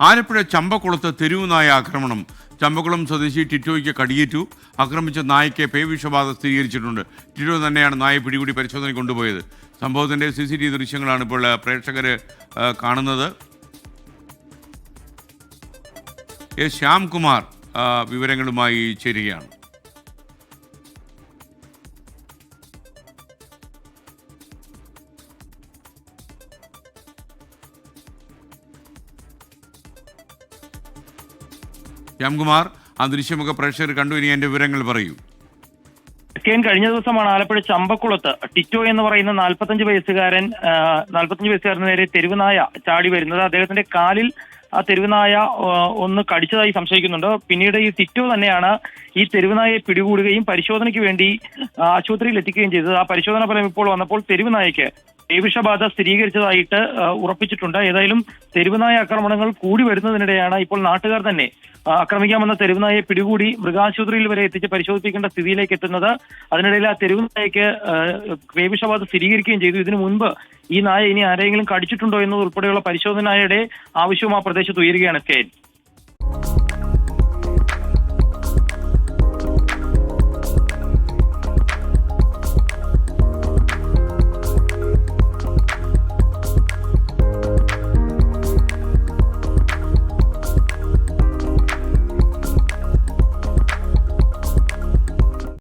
ആലപ്പുഴ ചമ്പക്കുളത്ത് തെരുവ് നായ ആക്രമണം. ചമ്പക്കുളം സ്വദേശി ടിറ്റോയ്ക്ക് കടിയേറ്റു. ആക്രമിച്ച നായ്ക്ക് പേവിഷബാധ സ്ഥിരീകരിച്ചിട്ടുണ്ട്. ടിറ്റോ തന്നെയാണ് നായ പിടികൂടി പരിശോധന കൊണ്ടുപോയത്. സംഭവത്തിന്റെ സി സി ടി വി ദൃശ്യങ്ങളാണ് ഇപ്പോൾ പ്രേക്ഷകർ കാണുന്നത്. എസ് ശ്യാംകുമാർ വിവരങ്ങളുമായി ചേരുകയാണ്. ശ്യാംകുമാർ ആ ദൃശ്യമൊക്കെ പ്രേക്ഷകർ കണ്ടു. ഇനി എന്റെ വിവരങ്ങൾ പറയൂ. കെൻ കഴിഞ്ഞ ദിവസമാണ് ആലപ്പുഴ ചമ്പക്കുളത്ത് ടിറ്റോ എന്ന് പറയുന്ന നാൽപ്പത്തഞ്ച് വയസ്സുകാരൻ നാൽപ്പത്തഞ്ച് വയസ്സുകാരന് നേരെ തെരുവുനായ ചാടി വരുന്നത്. അദ്ദേഹത്തിന്റെ കാലിൽ ആ തെരുവുനായ ഒന്ന് കടിച്ചതായി സംശയിക്കുന്നുണ്ട്. പിന്നീട് ഈ ടിറ്റോ തന്നെയാണ് ഈ തെരുവുനായെ പിടികൂടുകയും പരിശോധനയ്ക്ക് വേണ്ടി ആശുപത്രിയിൽ എത്തിക്കുകയും ചെയ്തത്. ആ പരിശോധന ഫലം ഇപ്പോൾ വന്നപ്പോൾ തെരുവുനായയ്ക്ക് പേവിഷബാധ സ്ഥിരീകരിച്ചതായിട്ട് ഉറപ്പിച്ചിട്ടുണ്ട്. ഏതായാലും തെരുവുനായ ആക്രമണങ്ങൾ കൂടി വരുന്നതിനിടെയാണ് ഇപ്പോൾ നാട്ടുകാർ തന്നെ ആക്രമിക്കാമെന്ന തെരുവുനായെ പിടികൂടി മൃഗാശുപത്രിയിൽ വരെ എത്തിച്ച് പരിശോധിപ്പിക്കേണ്ട സ്ഥിതിയിലേക്ക് എത്തുന്നത്. അതിനിടയിൽ ആ തെരുവുനായക്ക് പേവിഷബാധ സ്ഥിരീകരിക്കുകയും ചെയ്തു. ഇതിനു മുൻപ് ഈ നായ ഇനി ആരെങ്കിലും കടിച്ചിട്ടുണ്ടോ എന്നത് ഉൾപ്പെടെയുള്ള പരിശോധനയുടെ ആവശ്യവും ആ പ്രദേശത്ത് ഉയരുകയാണ്. കെ.